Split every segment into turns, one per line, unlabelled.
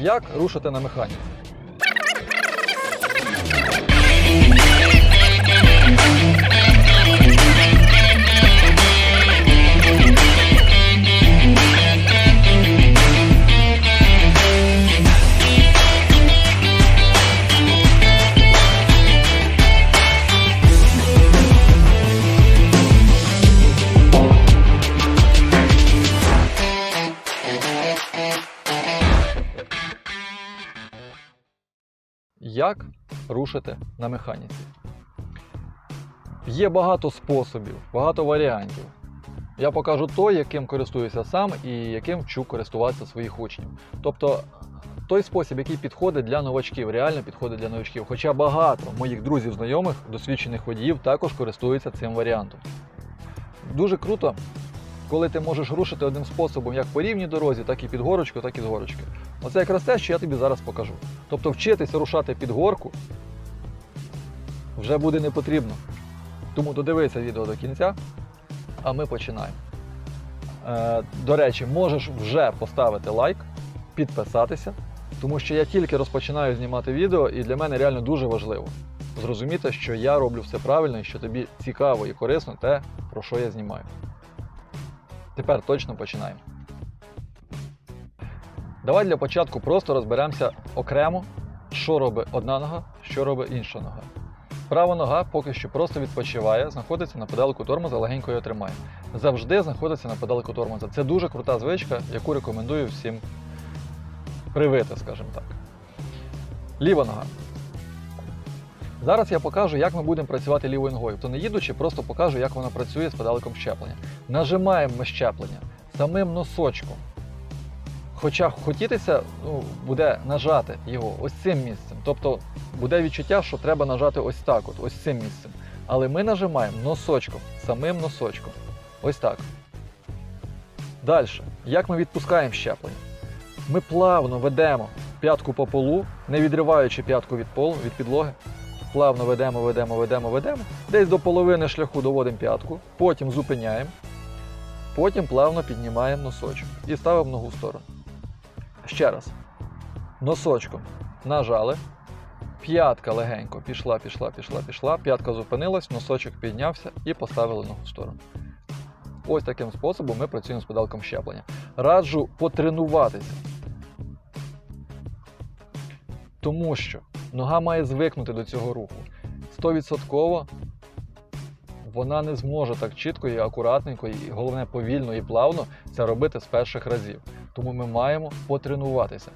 Як рушити на механіці? Як рушити на механіці? Є багато способів, багато варіантів. Я покажу той, яким користуюся сам і яким вчу користуватися своїх учнів. Тобто той спосіб, який підходить для новачків, реально підходить для новачків. Хоча багато моїх друзів, знайомих, досвідчених водіїв також користуються цим варіантом. Дуже круто, коли ти можеш рушити одним способом як по рівній дорозі, так і під горочку, так і з горочки. Оце якраз те, що я тобі зараз покажу. Тобто вчитися рушати під горку вже буде не потрібно. Тому додивися відео до кінця, а ми починаємо. Е, до речі, можеш вже поставити лайк, підписатися, тому що я тільки розпочинаю знімати відео, і для мене реально дуже важливо зрозуміти, що я роблю все правильно і що тобі цікаво і корисно те, про що я знімаю. Тепер точно починаємо. Давай для початку просто розберемося окремо, що робить одна нога, що робить інша нога. Права нога поки що просто відпочиває, знаходиться на педалику тормоза, легенько його тримає. Завжди знаходиться на педалику тормоза. Це дуже крута звичка, яку рекомендую всім привити, скажімо так. Ліва нога. Зараз я покажу, як ми будемо працювати лівою ногою. То не їдучи, просто покажу, як вона працює з педаликом щеплення. Нажимаємо ми щеплення самим носочком. Хоча хотітися ну, буде нажати його ось цим місцем. Тобто буде відчуття, що треба нажати ось так, от, ось цим місцем. Але ми нажимаємо носочком, самим носочком. Ось так. Далі. Як ми відпускаємо щеплення? Ми плавно ведемо п'ятку по полу, не відриваючи п'ятку від полу, від підлоги. Плавно ведемо, ведемо, ведемо, ведемо. Десь до половини шляху доводимо п'ятку, потім зупиняємо, потім плавно піднімаємо носочок і ставимо ногу в сторону. Ще раз. Носочком нажали. П'ятка легенько пішла, пішла, пішла, пішла. П'ятка зупинилась, носочок піднявся і поставили ногу в сторону. Ось таким способом ми працюємо з педалком щеплення. Раджу потренуватися. Тому що нога має звикнути до цього руху. 100% вона не зможе так чітко і акуратненько, і головне повільно і плавно це робити з перших разів. Тому ми маємо потренуватися.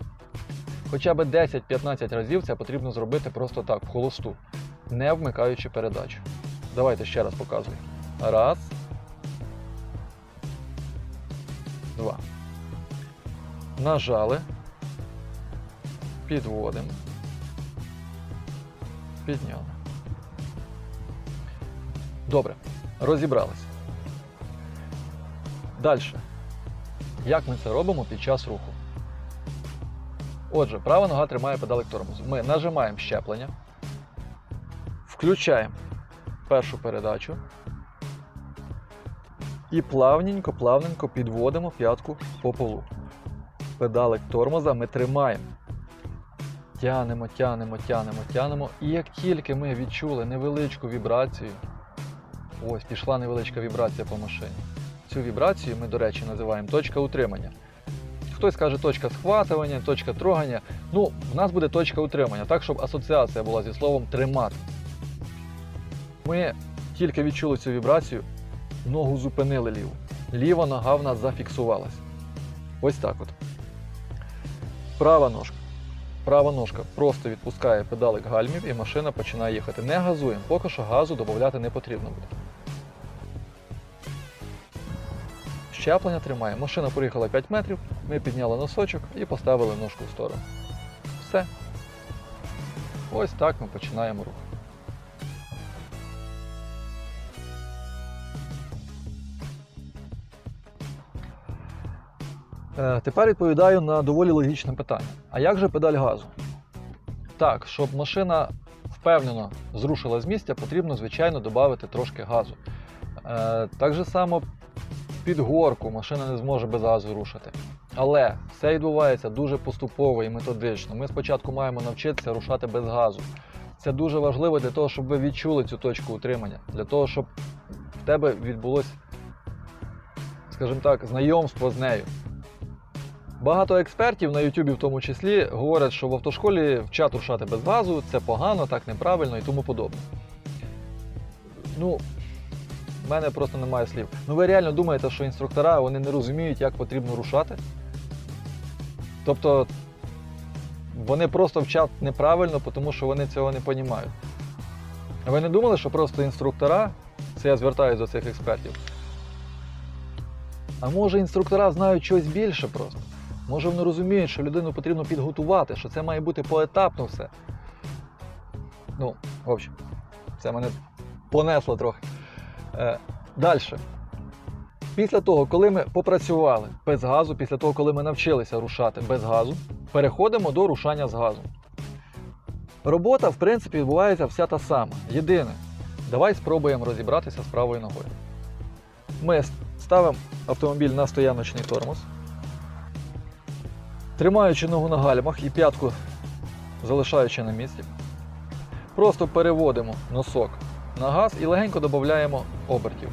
Хоча б 10-15 разів це потрібно зробити просто так, в холосту, не вмикаючи передачу. Давайте ще раз показую. Раз. Два. Нажали. Підводимо. Підняли. Добре. Розібралися. Далі. Як ми це робимо під час руху? Отже, права нога тримає педалик тормозу. Ми нажимаємо щеплення, включаємо першу передачу і плавненько, плавненько підводимо п'ятку по полу. Педалик тормоза ми тримаємо. Тянемо, тянемо, тянемо, тянемо. І як тільки ми відчули невеличку вібрацію, ось пішла невеличка вібрація по машині. Цю вібрацію ми, до речі, називаємо точка утримання. Хтось каже точка схватування, точка трогання. Ну, в нас буде точка утримання, так, щоб асоціація була зі словом тримати. Ми тільки відчули цю вібрацію, ногу зупинили ліву. Ліва нога в нас зафіксувалась. Ось так от. Права ножка. Права ножка просто відпускає педалик гальмів і машина починає їхати. Не газуємо, поки що газу додати не потрібно буде. Щеплення тримає. Машина проїхала 5 метрів, ми підняли носочок і поставили ножку в сторону. Все. Ось так ми починаємо рух. Е, Тепер відповідаю на доволі логічне питання. А як же педаль газу? Так, щоб машина впевнено зрушила з місця, потрібно, звичайно, додати трошки газу. Е, Так же само під горку машина не зможе без газу рушити. Але все відбувається дуже поступово і методично. Ми спочатку маємо навчитися рушати без газу. Це дуже важливо для того, щоб ви відчули цю точку утримання, для того, щоб в тебе відбулося, скажімо так, знайомство з нею. Багато експертів на YouTube в тому числі говорять, що в автошколі вчать рушати без газу, це погано, так неправильно і тому подобне. Ну, в мене просто немає слів. Ну ви реально думаєте, що інструктора вони не розуміють, як потрібно рушати? Тобто вони просто вчать неправильно, тому що вони цього не розуміють. Ви не думали, що просто інструктора, це я звертаюся до цих експертів. А може інструктора знають щось більше просто? Може вони розуміють, що людину потрібно підготувати, що це має бути поетапно все. Ну, в общем, це мене понесло трохи. Е, Далі. Після того, коли ми попрацювали без газу, після того, коли ми навчилися рушати без газу, переходимо до рушання з газом. Робота, в принципі, відбувається вся та сама. Єдине, давай спробуємо розібратися з правою ногою. Ми ставимо автомобіль на стояночний тормоз, тримаючи ногу на гальмах і п'ятку залишаючи на місці. Просто переводимо носок на газ і легенько додаємо обертів.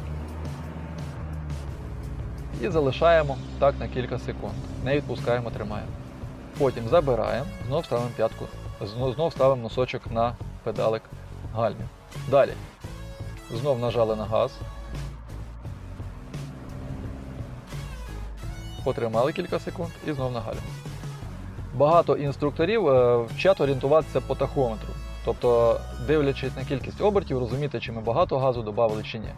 І залишаємо так на кілька секунд. Не відпускаємо, тримаємо. Потім забираємо, знов ставимо п'ятку, знов, ставимо носочок на педалик гальмів. Далі. Знов нажали на газ. Потримали кілька секунд і знов на гальмі. Багато інструкторів е, вчать орієнтуватися по тахометру. Тобто, дивлячись на кількість обертів, розуміти, чи ми багато газу додали чи ні.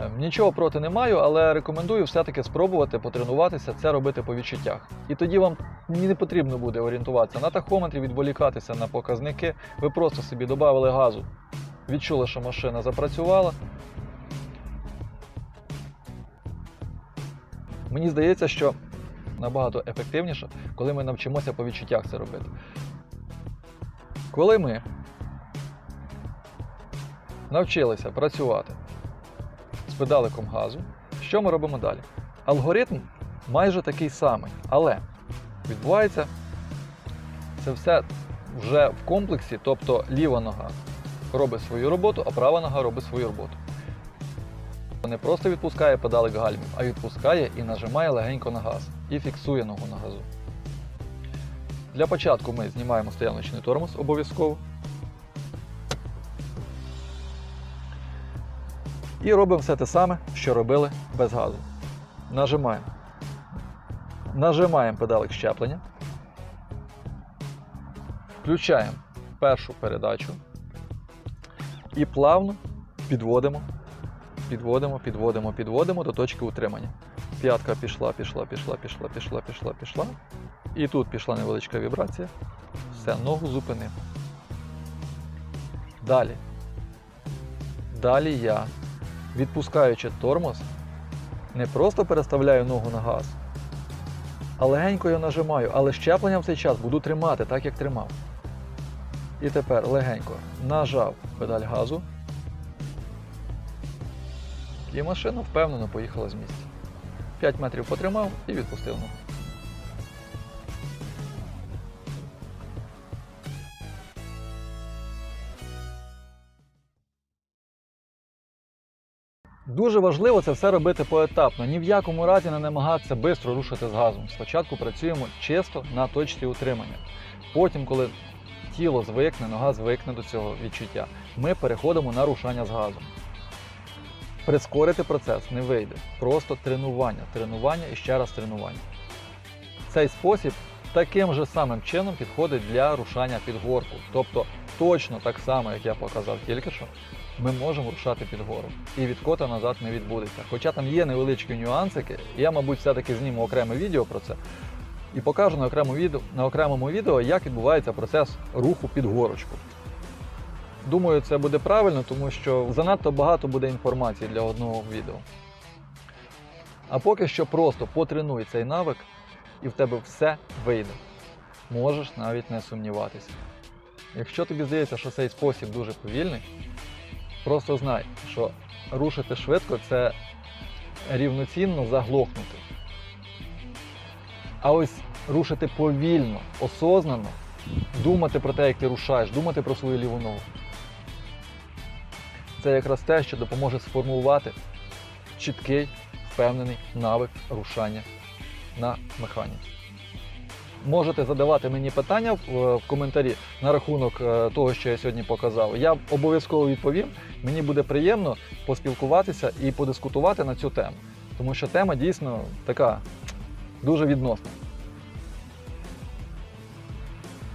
Е, Нічого проти не маю, але рекомендую все-таки спробувати потренуватися це робити по відчуттях. І тоді вам не потрібно буде орієнтуватися на тахометрі, відволікатися на показники. Ви просто собі додали газу, відчули, що машина запрацювала. Мені здається, що набагато ефективніше, коли ми навчимося по відчуттях це робити. Коли ми навчилися працювати з педаликом газу, що ми робимо далі? Алгоритм майже такий самий, але відбувається це все вже в комплексі, тобто ліва нога робить свою роботу, а права нога робить свою роботу. Не просто відпускає педалик гальмів, а відпускає і нажимає легенько на газ і фіксує ногу на газу. Для початку ми знімаємо стояночний тормоз обов'язково. І робимо все те саме, що робили без газу. Нажимаємо. Нажимаємо педалик щеплення. Включаємо першу передачу і плавно підводимо, підводимо, підводимо, підводимо до точки утримання. П'ятка пішла, пішла, пішла, пішла, пішла, пішла, пішла. І тут пішла невеличка вібрація. Все, ногу зупинив. Далі. Далі я, відпускаючи тормоз, не просто переставляю ногу на газ, а легенько його нажимаю, але щеплення в цей час буду тримати, так як тримав. І тепер легенько нажав педаль газу. І машина впевнено поїхала з місця. 5 метрів потримав і відпустив ногу. Дуже важливо це все робити поетапно. Ні в якому разі не намагатися швидко рушити з газом. Спочатку працюємо чисто на точці утримання. Потім, коли тіло звикне, нога звикне до цього відчуття, ми переходимо на рушання з газом. Прискорити процес не вийде. Просто тренування, тренування і ще раз тренування. Цей спосіб таким же самим чином підходить для рушання під горку. Тобто точно так само, як я показав тільки що, ми можемо рушати під гору. І відкота назад не відбудеться. Хоча там є невеличкі нюансики, я, мабуть, все-таки зніму окреме відео про це і покажу на окремому відео, на окремому відео, як відбувається процес руху під горочку. Думаю, це буде правильно, тому що занадто багато буде інформації для одного відео. А поки що просто потренуй цей навик, і в тебе все вийде. Можеш навіть не сумніватися. Якщо тобі здається, що цей спосіб дуже повільний, просто знай, що рушити швидко це рівноцінно заглохнути. А ось рушити повільно, осознано, думати про те, як ти рушаєш, думати про свою ліву ногу. Це якраз те, що допоможе сформувати чіткий, впевнений навик рушання на механіці. Можете задавати мені питання в, в коментарі на рахунок е, того, що я сьогодні показав. Я обов'язково відповім. Мені буде приємно поспілкуватися і подискутувати на цю тему, тому що тема дійсно така дуже відносна.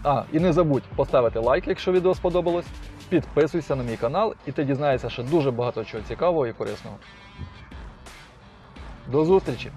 А, і не забудь поставити лайк, якщо відео сподобалось. Підписуйся на мій канал, і ти дізнаєшся ще дуже багато чого цікавого і корисного. До зустрічі!